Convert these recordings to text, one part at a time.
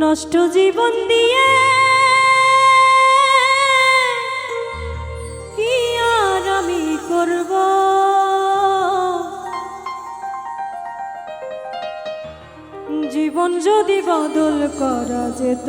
নষ্ট জীবন দিয়ে। কি আর আমি করব? জীবন যদি বদল করা যেত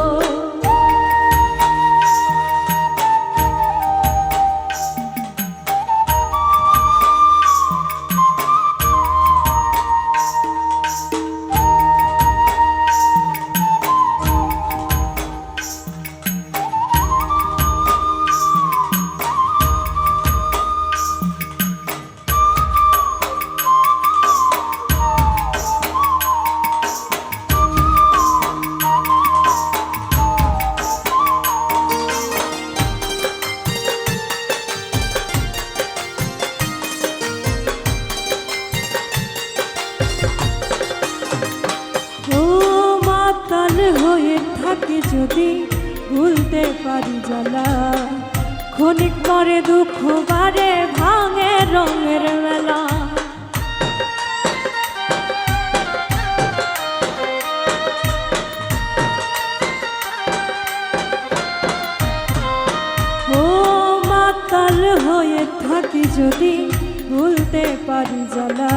থাকে যদি ভুলতে পারি জ্বালা, ক্ষণিক পরে দুঃখ বারে ভাঙে রঙের মেলা। ও হয়ে থাকি যদি ভুলতে পারি জ্বালা,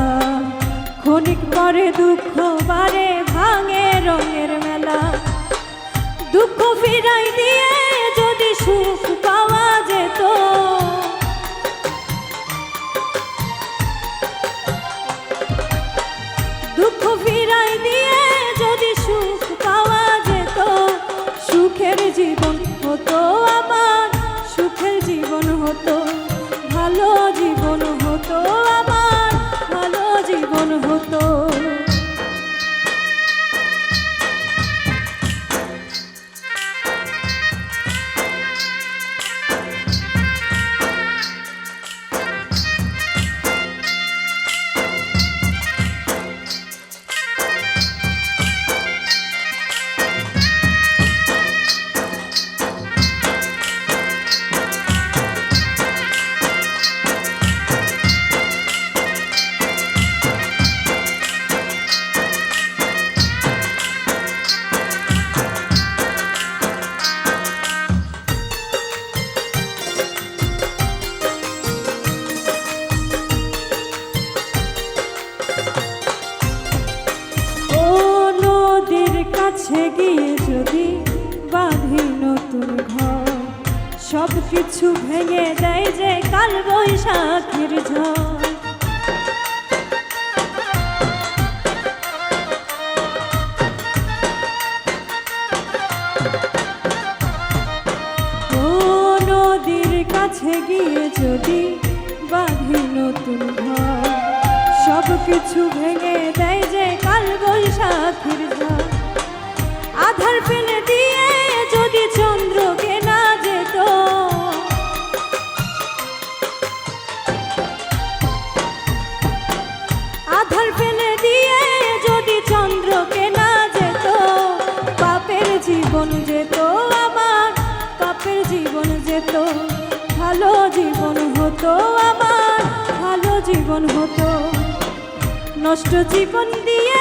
ক্ষণিক পরে দুঃখ বারে ভাঙে রঙের মেলা। দুঃখ ফিরাই দিয়ে যদি সুখ পাওয়া যেত। দুঃখ ফিরাই দিয়ে যদি সুখ পাওয়া যেত, সুখের জীবন হতো আমার, সুখের জীবন হতো, ভালো জীবন হতো আমার, ভালো জীবন হতো। কাছে গিয়ে যদি বাঁধি নতুন ঘর সব কিছু ভেঙে দেয় যে কাল বৈশাখের ঝড়। কাছে গিয়ে যদি বাঁধি নতুন ঘর সব কিছু ভেঙে দেয় যে কাল বৈশাখীর ঝড়। আধার ফেলে দিয়ে যদি চন্দ্রকে না যেত। আধার ফেলে দিয়ে যদি চন্দ্রকে না যেত, পাপের জীবন যেত আমার, পাপের জীবন যেত, ভালো জীবন হতো আমার, ভালো জীবন হতো। নষ্ট জীবন দিয়ে